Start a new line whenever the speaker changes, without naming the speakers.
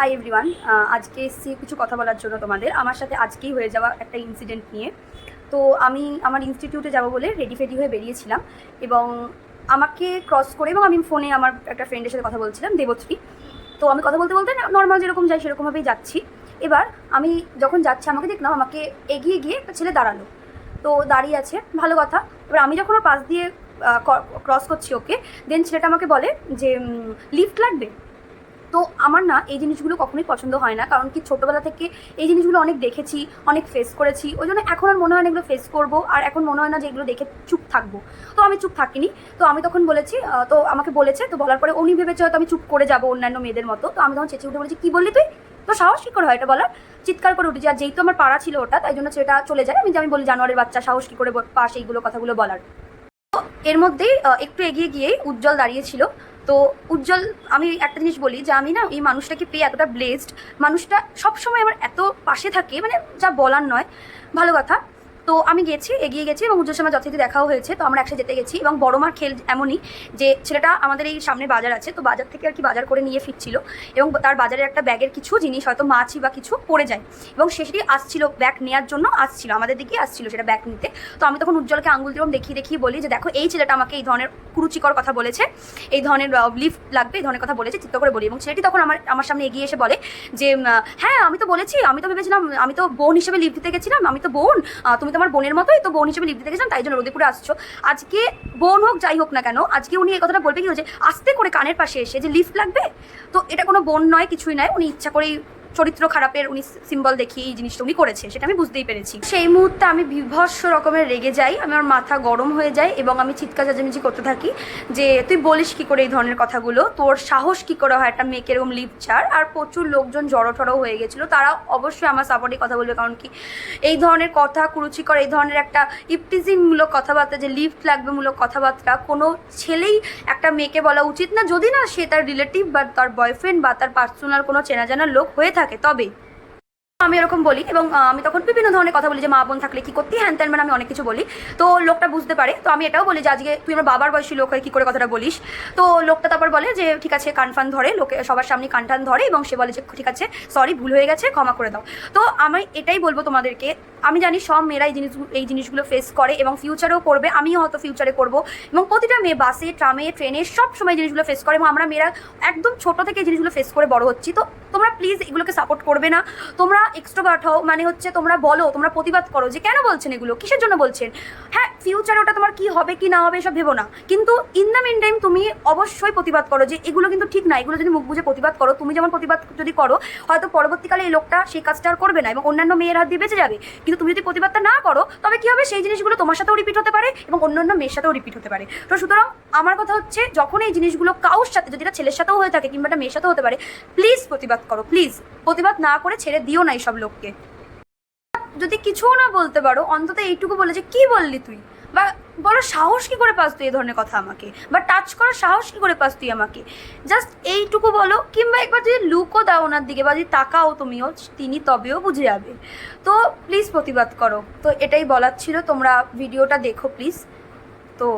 Hi everyone আজকে এসেছি কিছু কথা বলার জন্য তোমাদের। আমার সাথে আজকেই হয়ে যাওয়া একটা ইনসিডেন্ট নিয়ে। তো আমি আমার ইনস্টিটিউটে যাব বলে রেডি ফেডি হয়ে বেরিয়েছিলাম এবং আমাকে ক্রস করে এবং আমি ফোনে আমার একটা ফ্রেন্ডের সাথে কথা বলছিলাম, দেবশ্রী। তো আমি কথা বলতে বলতে নর্মাল যেরকম যাই, সেরকমভাবেই যাচ্ছি। এবার আমি যখন যাচ্ছি, আমাকে দেখলাম আমাকে এগিয়ে গিয়ে একটা ছেলে দাঁড়াল। তো দাঁড়িয়ে আছে, ভালো কথা। এবার আমি যখন ওর পাশ দিয়ে ক্রস করছি ওকে দেন ছেলেটা আমাকে বলে যে লিফট লাগবে? তো আমার না এই জিনিসগুলো কখনোই পছন্দ হয় না। কারণ কি ছোটোবেলা থেকে এই জিনিসগুলো অনেক দেখেছি, অনেক ফেস করেছি। ওই জন্য এখন আর মনে হয় না এগুলো ফেস করব। আর এখন মনে হয় না যে এগুলো দেখে চুপ থাকব। তো আমি চুপ থাকিনি। তো আমি তখন বলেছি তো আমাকে বলেছে, তো বলার পরে উনি ভেবেছে হয়তো আমি চুপ করে যাব অন্যান্য মেয়েদের মতো। তো আমি তখন চেঁচে উঠে বলেছি, কী বললি তুই? তো সাহস কী করে হয় এটা বলার? চিৎকার করে উঠেছি। আর যেহেতু আমার পাড়া ছিল ওটা, তাই জন্য সেটা চলে যায়। আমি যে আমি বলি জানোয়ারের বাচ্চা, সাহস কী করে পাশ এইগুলো কথাগুলো বলার। এর মধ্যেই একটু এগিয়ে গিয়েই উজ্জ্বল দাঁড়িয়েছিল তো উজ্জ্বল, আমি একটা জিনিস বলি যে আমি না এই মানুষটাকে পেয়ে এতটা ব্লেসড মানুষটা সবসময় আমার এত পাশে থাকে মানে যা বলার নয়। ভালো কথা। তো আমি গেছি, এগিয়ে গেছি এবং উজ্জ্বল সময় যথারীতি দেখাও হয়েছে। তো আমরা একসাথে যেতে গেছি এবং বড় মার খেল এমনই যে ছেলেটা আমাদের এই সামনে বাজার আছে, তো বাজার থেকে আর কি বাজার করে নিয়ে ফিরছিল এবং তার বাজারে একটা ব্যাগের কিছু জিনিস, হয়তো মাছি বা কিছু পড়ে যায় এবং সে সেটি আসছিল, ব্যাগ নেওয়ার জন্য আসছিল, আমাদের দিকে আসছিল সেটা ব্যাগ নিতে। তো আমি তখন উজ্জ্বলকে আঙ্গুল দিয়ে দেখিয়ে দেখিয়ে বলি যে দেখো, এই ছেলেটা আমাকে এই ধরনের কুরুচিকর কথা বলেছে, এই ধরনের লিফট লাগবে, এই ধরনের কথা বলেছে চিত্ত করে বলি এবং ছেলেটি তখন আমার আমার সামনে এগিয়ে এসে বলে যে হ্যাঁ আমি তো বলেছি, আমি তো ভেবেছিলাম, আমি তো বোন হিসেবে লিফট দিতে গেছিলাম, আমি তো বোন তুমি তো আমার বোনের মতোই, তো বোন হিসেবে লিফট দিতে গেছিলাম, তাই জন্য রোদেপুরে আসছো। আজকে বোন হোক, যাই হোক না কেন, আজকে উনি এই কথাটা বলবে কি হচ্ছে আস্তে করে কানের পাশে এসে যে লিফট লাগবে, তো এটা কোনো বোন নয়, কিছুই নয়, উনি ইচ্ছা করেই চরিত্র খারাপের উনি সিম্বল দেখিয়ে এই জিনিসটা উনি করেছে, সেটা আমি বুঝতেই পেরেছি। সেই মুহূর্তে আমি বিভৎস রকমের রেগে যাই, আমার মাথা গরম হয়ে যায় এবং আমি চিৎকার চেঁচামেচি করতে থাকি যে, তুই বলিস কি করে এই ধরনের কথাগুলো? তোর সাহস কি করে হয় একটা মেয়েকে এরকম লিপ ছাড়? আর প্রচুর লোকজন জড়ো টড়ো হয়ে গেছিল। তারা অবশ্যই আমার সাপোর্টে কথা বলবে, কারণ কি এই ধরনের কথা, কুরুচিকর এই ধরনের একটা ইপটিজিংমূলক কথাবার্তা, যে লিফট লাগবে মূলক কথাবার্তা, কোনো ছেলেই একটা মেয়েকে বলা উচিত না। যদি না সে তার রিলেটিভ বা তার বয়ফ্রেন্ড বা তার পার্সোনাল কোনো চেনা জানা লোক হয়ে থাকে তবে আমি এরকম বলি এবং আমি তখন বিভিন্ন ধরনের কথা বলি যে মা বোন থাকলে কি করতে? হ্যান ত্যান আমি অনেক কিছু বলি। তো লোকটা বুঝতে পারে। তো আমি এটাও বলি যে আজকে তুই আমার বাবার বয়সী লোক হয় কি করে কথাটা বলিস? তো লোকটা তারপর বলে যে, ঠিক আছে কানফান ধরে, লোকে সবার সামনে কানটান ধরে এবং সে বলে যে, ঠিক আছে সরি ভুল হয়ে গেছে, ক্ষমা করে দাও। তো আমি এটাই বলব তোমাদেরকে আমি জানি সব মেয়েরা এই জিনিস এই জিনিসগুলো ফেস করে এবং ফিউচারেও করবে, আমিও হয়তো ফিউচারে করব। এবং প্রতিটা মেয়ে বাসে ট্রামে ট্রেনে সব সময় জিনিসগুলো ফেস করে এবং আমরা মেয়েরা একদম ছোট থেকে জিনিসগুলো ফেস করে বড় হচ্ছি। তো তোমরা প্লিজ এগুলোকে সাপোর্ট করবে না। তোমরা এক্সট্রোভার্ট হও মানে হচ্ছে তোমরা বলো, তোমরা প্রতিবাদ করো যে কেন বলছেন এগুলো? কিসের জন্য বলছেন? হ্যাঁ ফিউচারে ওটা তোমার কি হবে, কি না হবে, এসব ভেবো না। কিন্তু ইন দ্য মিন টাইম তুমি অবশ্যই প্রতিবাদ করো যে এগুলো কিন্তু ঠিক না, এগুলো যদি মুখ বুঝে প্রতিবাদ করো, তুমি যেমন প্রতিবাদ যদি করো, হয়তো পরবর্তীকালে এই লোকটা সেই কাজটা আর করবে না এবং অন্যান্য মেয়ের হাত দিয়ে বেঁচে যাবে। কিন্তু তুমি যদি প্রতিবাদটা না করো, তবে কি হবে? সেই জিনিসগুলো তোমার সাথেও রিপিট হতে পারে এবং অন্য অন্য মেয়ের সাথেও রিপিট হতে পারে। তো সুতরাং আমার কথা হচ্ছে, যখন এই জিনিসগুলো কাউর সাথে, যদি এটা ছেলের সাথেও হয়ে থাকে কিংবা মেয়ের সাথেও হতে পারে প্লিজ প্রতিবাদ করো প্লিজ প্রতিবাদ না করে ছেড়ে দিও না এইসব লোককে। যদি কিছুও না বলতে পারো, অন্তত এইটুকু বলে যে, কি বললি তুই? বা বলো সাহস কি করে পাস তুই এই ধরনের কথা আমাকে? বা টাচ করার সাহস কি করে পাস তুই আমাকে? জাস্ট এইটুকু বলো, কিংবা একবার যদি লুকও দাও ওনার দিকে বা যদি তাকাও তুমিও, তিনি তবেও বুঝে যাবে। তো প্লিজ প্রতিবাদ করো। তো এটাই বলার ছিল, তোমরা ভিডিওটা দেখো প্লিজ তো